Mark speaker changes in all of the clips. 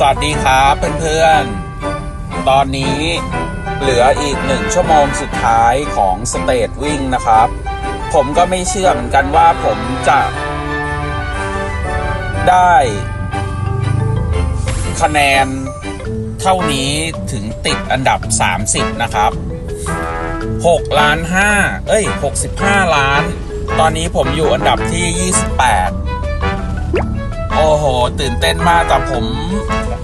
Speaker 1: สวัสดีครับเพื่อนๆ ตอนนี้เหลืออีกหนึ่งชั่วโมงสุดท้ายของสเตจวิ่งนะครับ ผมก็ไม่เชื่อเหมือนกันว่าผมจะ ได้ คะแนนเท่านี้ถึงติดอันดับ 30 นะครับ 6 ล้าน 5 เอ้ย 65 ล้าน ตอนนี้ผมอยู่อันดับที่ 28 โอ้โห ตื่นเต้นมากแต่ผม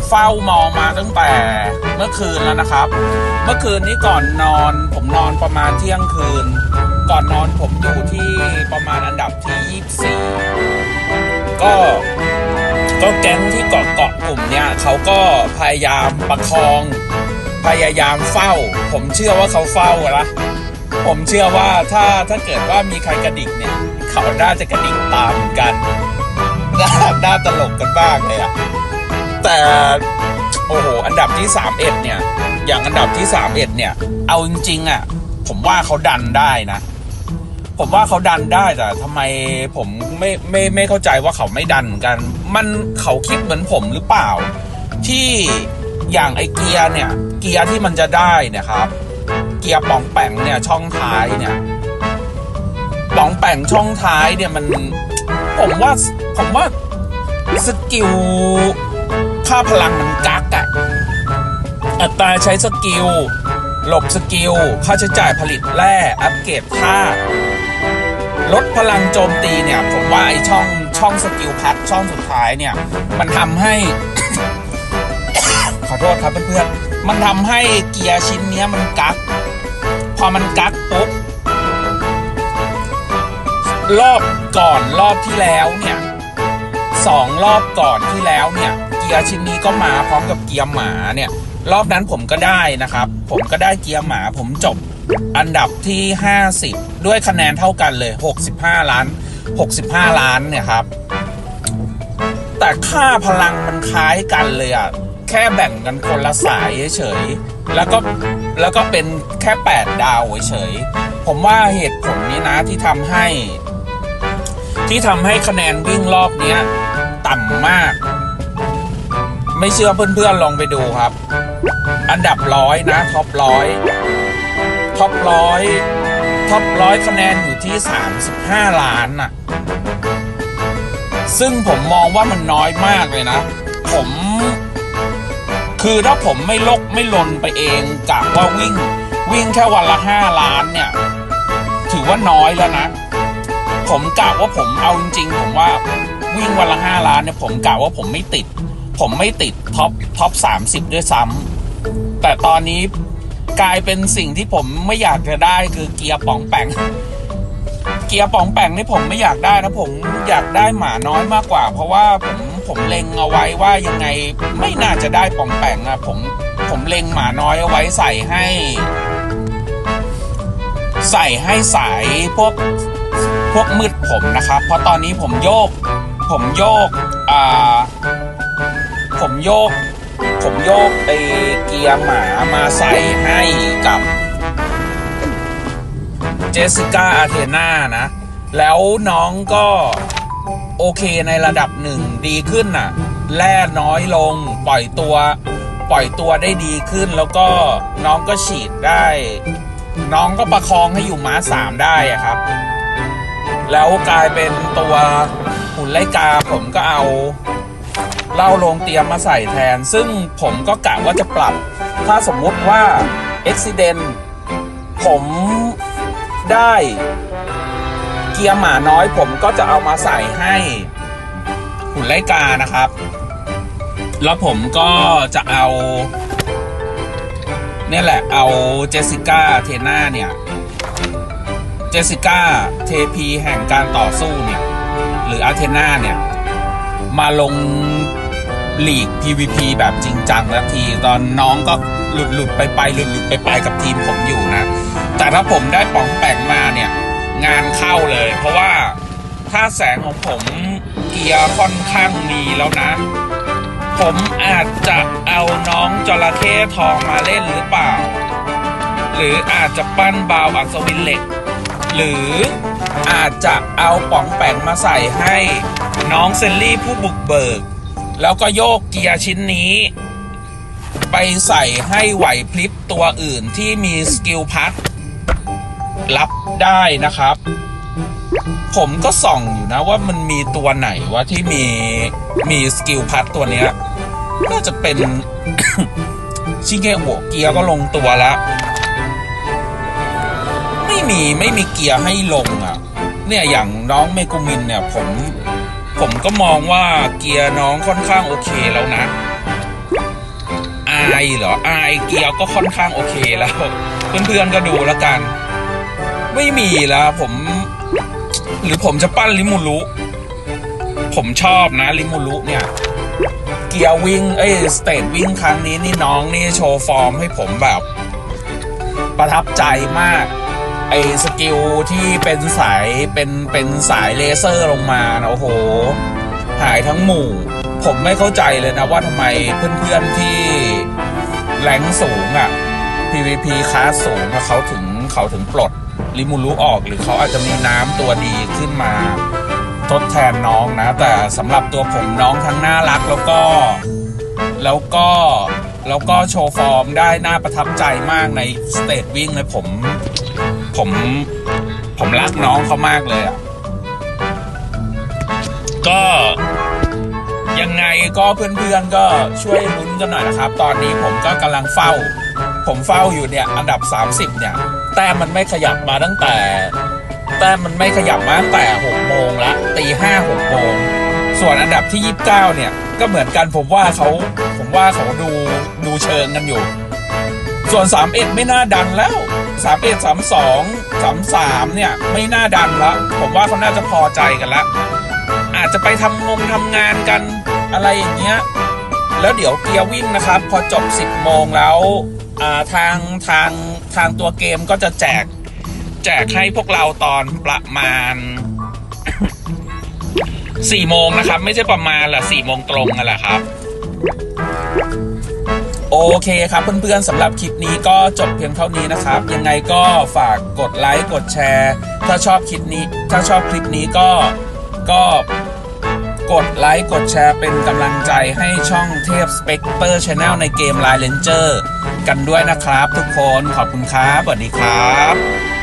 Speaker 1: เฝ้ามองมาตั้งแต่เมื่อคืนแล้วนะครับ เมื่อคืนนี้ก่อนนอน ผมนอนประมาณเที่ยงคืน ก่อนนอนผมอยู่ที่ประมาณอันดับที่ 24 ก็ก็แก๊งที่เกาะเกาะกลุ่มเนี่ยเขาก็พยายามประคอง พยายามเฝ้า ผมเชื่อว่าเขาเฝ้าละผมเชื่อว่าถ้าถ้าเกิดว่ามีใครกระดิกเนี่ย เขาน่าจะกระดิกตามกัน น่าตลกกันบ้างเลยอะแต่โอ้โห อันดับที่ 31 เนี่ย อย่างอันดับที่ 31 เนี่ย เอาจริงๆอะผมว่าเขาดันได้นะ ผมว่าเขาดันได้แต่ทำไมผมไม่ไม่ไม่เข้าใจว่าเขาไม่ดันกัน มันเขาคิดเหมือนผมหรือเปล่า ที่อย่างไอเกียร์เนี่ย เกียร์ที่มันจะได้เนี่ยครับ เกียร์ป่องแปงเนี่ยช่องท้ายเนี่ยป่องแปงช่องท้ายเนี่ยมันผมว่าผมว่า สกิลค่าพลังมันกักอะอัตราใช้สกิล หลบสกิล ค่าใช้จ่ายผลิตแร่อัปเกรดธาตุลดพลังโจมตีเนี่ย ผมว่าไอช่องช่องสกิลพัดช่องสุดท้ายเนี่ย มันทำให้ ขอโทษครับเพื่อนๆ มันทำให้เกียร์ชิ้นเนี้ยมันกัก พอมันกักปุ๊บรอบก่อนรอบที่แล้วเนี่ย สองรอบก่อนที่แล้วเนี่ย เกียร์ชิ้นนี้ก็มาพร้อมกับเกียร์หมาเนี่ย รอบนั้นผมก็ได้นะครับ ผมก็ได้เกียร์หมาผมจบอันดับที่ 50 ด้วยคะแนนเท่ากันเลย 65 ล้าน 65 ล้านเนี่ยครับ แต่ค่าพลังมันคล้ายกันเลยอะแค่แบ่งกันคนละสายเฉยแล้วก็แล้วก็เป็นแค่ 8 ดาวเฉยผมว่าเหตุผลนี้นะที่ทำให้ ที่ทำให้คะแนนวิ่งรอบเนี้ย ต่ำมาก ไม่เชื่อเพื่อนๆลองไปดูครับ อันดับร้อยนะท็อปร้อยท็อปร้อยท็อปร้อยคะแนนอยู่ที่ 35 ล้านน่ะ ซึ่งผมมองว่ามันน้อยมากเลยนะ ผม คือถ้าผมไม่ลกไม่ลนไปเองกะว่าวิ่ง วิ่งแค่วันละห้าล้านเนี่ย ถือว่าน้อยแล้วนะ ผมกะว่าผมเอาจริงๆ ผมว่า วิ่งวันละห้าล้านเนี่ยผมกะว่าผมไม่ติด ผมไม่ติดท็อปท็อปสามสิบด้วยซ้ำแต่ตอนนี้กลายเป็นสิ่งที่ผมไม่อยากจะได้คือเกียร์ป่องแปงเกียร์ป่องแปงนี่ผมไม่อยากได้นะผมอยากได้หมาน้อยมากกว่า เพราะว่าผมผมเล็งเอาไว้ว่ายังไงไม่น่าจะได้ป่องแปงอะผมผมเล็งหมาน้อยเอาไว้ใส่ให้ ใส่ให้สายพวกพวกมืดผมนะครับ เพราะตอนนี้ผมโยก ผมโยก อ่า ผมโยก ผมโยกไอเกียร์หมามาใส่ให้กับเจสสิก้าอาเทนานะ แล้วน้องก็โอเคในระดับหนึ่งดีขึ้นน่ะแร่น้อยลงปล่อยตัว ปล่อยตัวได้ดีขึ้นแล้วก็น้องก็ฉีดได้ น้องก็ประคองให้อยู่ม้าสามได้อะครับ แล้วกลายเป็นตัว หุ่นไลกาผมก็เอาเหล้าลงเตรียมมาใส่แทน ซึ่งผมก็กะว่าจะปรับ ถ้าสมมุติว่าอุบิเหตุผมได้เกียร์หมาน้อยผมก็จะเอามาใส่ให้หุ่นไลกานะครับ แล้วผมก็จะเอาเนี่ยแหละเอาเจสสิก้าเทน่าเนี่ย เจสสิก้าเทพีแห่งการต่อสู้เนี่ย หรืออาเทนาเนี่ย มาลงลีก PVP แบบจริงจังแล้วที ตอนน้องก็หลุดหลุดไปไปหลุดหลุดไปไปกับทีมผมอยู่นะ แต่ถ้าผมได้ป๋องแปงมาเนี่ย งานเข้าเลย เพราะว่าถ้าแสงของผมเกียร์ค่อนข้างมีแล้วนะ ผมอาจจะเอาน้องจระเข้ทองมาเล่นหรือเปล่า หรืออาจจะปั้นบาวอัศวินเหล็ก หรืออาจจะเอาป๋องแปงมาใส่ให้น้องเซลลี่ผู้บุกเบิก แล้วก็โยกเกียร์ชิ้นนี้ ไปใส่ให้ไหวพลิบตัวอื่นที่มีสกิลพัทรับได้นะครับ ผมก็ส่องอยู่นะว่ามันมีตัวไหนว่าที่มีมีสกิลพัทตัวเนี้ยน่าจะเป็น ชิเกโอเกียร์ก็ลงตัวแล้ว ม่มีไม่มีเกียร์ให้ลงอะ เนี่ยอย่างน้องเมกุมินเนี่ยผมผมก็มองว่าเกียร์น้องค่อนข้างโอเคแล้วนะอายเหรออายเกียร์ก็ค่อนข้างโอเคแล้ว เพื่อนๆก็ดูแล้วกัน ไม่มีแล้วผม หรือผมจะปั้นลิมูรุผมชอบนะลิมูรุเนี่ย เกียร์วิ่งเอ้ยสเตทวิ่งครั้งนี้นี่น้องนี่โชว์ฟอร์มให้ผมแบบ ประทับใจมาก ไอ้สกิลที่เป็นสายเป็นเป็นสายเลเซอร์ลงมานะโอ้โห หายทั้งหมู่ ผมไม่เข้าใจเลยนะว่าทำไมเพื่อนๆที่แรงสูงอะ่ะ PVP คลาสสูงเขาถึงเขาถึงปลดลิมูรุออกหรือเขาอาจจะมีน้ำตัวดีขึ้นมาทดแทนน้องนะ แต่สำหรับตัวผมน้องทั้งน่ารักแล้วก็ แล้วก็แล้วก็โชว์ฟอร์มได้น่าประทับใจมากในสเตจวิ่งเลยผม ผมผมรักน้องเขามากเลยอะ ก็ยังไงก็เพื่อนๆก็ช่วยลุ้นกันหน่อยนะครับ ตอนนี้ผมก็กำลังเฝ้า ผมเฝ้าอยู่เนี่ย อันดับ 30 เนี่ย แต้มมันไม่ขยับมาตั้งแต่ แต้มมันไม่ขยับมาตั้งแต่6โมงละตีห้าหกโมงส่วนอันดับที่ 29 เนี่ย ก็เหมือนกันผมว่าเขาผมว่าเขาดูดูเชิงกันอยู่ ส่วน 31 ไม่น่าดันแล้ว 31 32 33เนี่ย ไม่น่าดันแล้วผมว่าเขาน่าจะพอใจกันแล้วอาจจะไปทำงงทำงานกันอะไรอย่างเงี้ยแล้วเดี๋ยวเกียร์วิ่งนะครับ พอจบ 10โมงแล้วทางทางทางตัวเกมก็จะแจก แจกให้พวกเราตอนประมาณ4โมงนะครับ ไม่ใช่ประมาณละ4โมงตรงนั่นแหละครับ โอเคครับเพื่อนๆสำหรับคลิปนี้ก็จบเพียงเท่านี้นะครับ ยังไงก็ฝากกดไลค์กดแชร์ ถ้าชอบคลิปนี้ ถ้าชอบคลิปนี้ก็ก็กดไลค์กดแชร์เป็นกำลังใจให้ช่องเทพสเปกเตอร์ชแนลในเกม Line Ranger กันด้วยนะครับทุกคนขอบคุณครับสวัสดีครับ